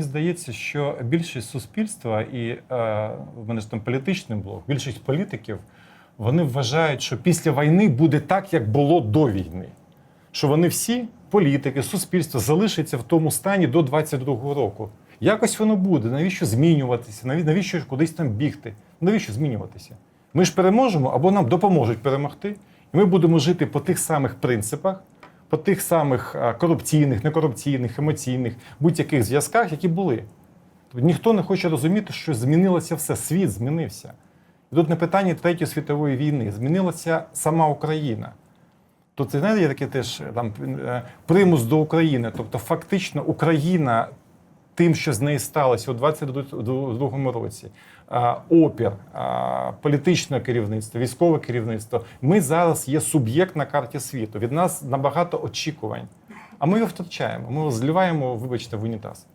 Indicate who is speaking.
Speaker 1: мені здається, що більшість суспільства і е, в мене ж там політичний блок, більшість політиків вони вважають, що після війни буде так, як було до війни. Що вони всі, політики, суспільство, залишаться в тому стані до 22-го року. Якось воно буде. Навіщо змінюватися? Наві- Навіщо кудись там бігти? Навіщо змінюватися? Ми ж переможемо або нам допоможуть перемогти, і ми будемо жити по тих самих принципах, по тих самих корупційних, некорупційних, емоційних, будь-яких зв'язках, які були. Тобто ніхто не хоче розуміти, що змінилося все, світ змінився. І тут не питання Третьої світової війни, змінилася сама Україна. Тобто знаєте, є такий теж там е, примус до України. Тобто, фактично, Україна тим, що з нею сталося у 22-му році, опір, політичне керівництво, військове керівництво. Ми зараз є суб'єкт на карті світу. Від нас набагато очікувань. А ми його втрачаємо. Ми його зливаємо, вибачте, в унітаз.